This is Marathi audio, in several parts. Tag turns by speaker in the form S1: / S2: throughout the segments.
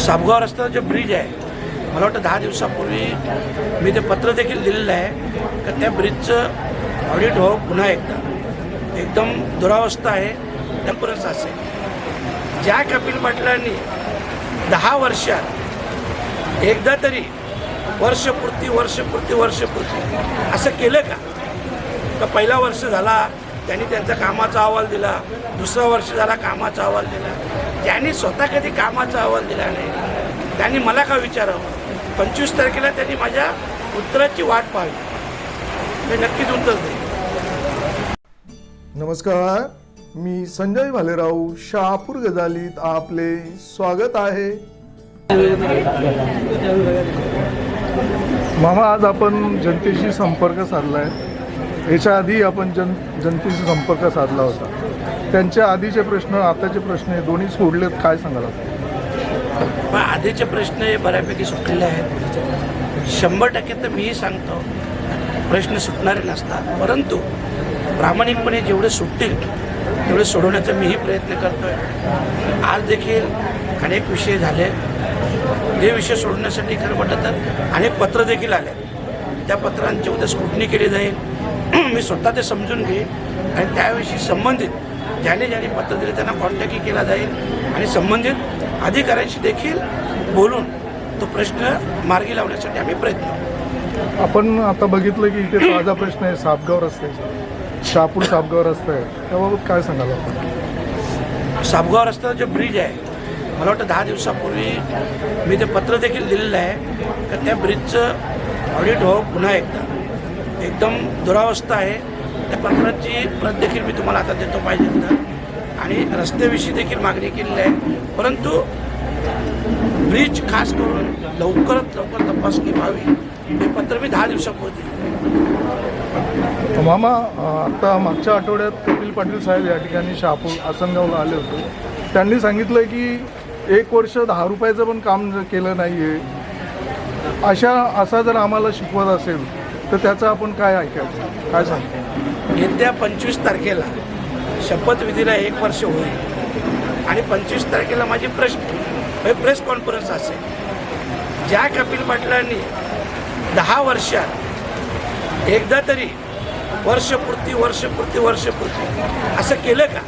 S1: सापगाव रस्त्यावर जे ब्रिज आहे मला वाटतं दहा दिवसापूर्वी मी ते पत्र देखील दिलेलं आहे का त्या ब्रिजचं ऑडिट हो पुन्हा एकदा. एकदम दुरावस्था आहे त्यापर्यंत असेल ज्या कपिल पाटलांनी दहा वर्षात एकदा तरी वर्षपूर्ती वर्षपूर्ती वर्षपूर्ती असं केलं का? तर पहिला वर्ष झाला त्यांनी त्यांचा कामाचा अहवाल दिला दुसरा वर्ष झाला कामाचा अहवाल दिला. त्यांनी स्वतः कधी कामाचा अहवाल दिला नाही त्यांनी मला का विचारावं? पंचवीस तारखेला त्यांनी माझ्या उत्तराची वाट पाहावी. मी नक्कीच उत्तर देईन
S2: नमस्कार मी संजय भालेराव शहापूर गजालीत आपले स्वागत आहे. मामा आज आपण जनतेशी संपर्क साधला आहे याच्या आधी आपण जन जनतेशी संपर्क साधला होता. त्यांचे आधीचे प्रश्न आताचे प्रश्न हे दोन्ही सोडलेत काय सांगाल आपण?
S1: पण आधीचे प्रश्न हे बऱ्यापैकी सुटलेले आहेत. शंभर टक्के तर मीही सांगतो प्रश्न सुटणारे नसतात. परंतु प्रामाणिकपणे जेवढे सुटतील तेवढे सोडवण्याचा मीही प्रयत्न करतोय. आज देखील अनेक विषय झाले. हे विषय सोडवण्यासाठी खरं म्हटलं तर अनेक पत्र देखील आले. त्या पत्रांची उद्या स्क्रुटनी केली जाईल. मी स्वतः ते समजून घेईन. आणि त्याविषयी संबंधित ज्याने ज्याने पत्र दिले त्यांना कॉन्टॅक्टही केला जाईल. आणि संबंधित अधिकाऱ्यांशी देखील बोलून तो प्रश्न मार्गी लावण्यासाठी आम्ही प्रयत्न करू.
S2: आपण आता बघितलं की इथे ताजा प्रश्न आहे सापगाव रस्त्याचा शहापूर सापगाव रस्ता आहे. त्याबाबत काय सांगाल आपण?
S1: सापगाव रस्त्यावर जे ब्रिज आहे मला वाटतं दहा दिवसापूर्वी मी ते पत्र देखील दिलेलं आहे. का त्या ब्रिजचं ऑडिट हो पुन्हा एकदा. एकदम दुरावस्था आहे. त्या पत्राची प्रत देखील मी तुम्हाला आता देतो पाहिजे तर आणि रस्त्याविषयी देखील मागणी केलेली आहे. परंतु ब्रिज खास करून लवकरात लवकर तपासणी व्हावी हे पत्र मी दहा दिवसापूर्वी दिलेलं
S2: मामा आता मागच्या आठवड्यात कपिल पाटील साहेब या ठिकाणी शहापूर आसनगावला आले होते. त्यांनी सांगितलं की एक वर्ष दहा रुपयाचं पण काम केलं नाही आहे अशा असा जर आम्हाला शिकवत असेल तर त्याचं आपण काय ऐकायचं? काय सांगतो?
S1: येत्या पंचवीस तारखेला शपथविधीला एक वर्ष होईल. आणि पंचवीस तारखेला माझी प्रेस प्रेस कॉन्फरन्स असेल. ज्या कपिल पाटलांनी दहा वर्षात एकदा तरी वर्षपूर्ती वर्षपूर्ती वर्षपूर्ती असं केलं का?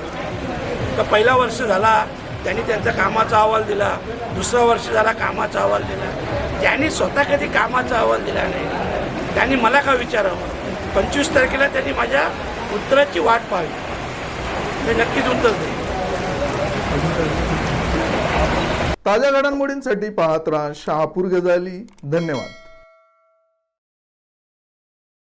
S1: तर पहिला वर्ष झाला त्यांनी त्यांचा कामाचा अहवाल दिला. दुसरा वर्ष झाला कामाचा अहवाल दिला. त्यांनी स्वतः कधी कामाचा अहवाल दिला नाही. त्यांनी मला का विचारावं? पंचवीस तारखेला त्यांनी माझ्या उत्तराची वाट पाहावी मी नक्कीच उत्तर देईन
S2: ताज्या घडामोडींसाठी पाहत राहा शहापूर गजाली. धन्यवाद.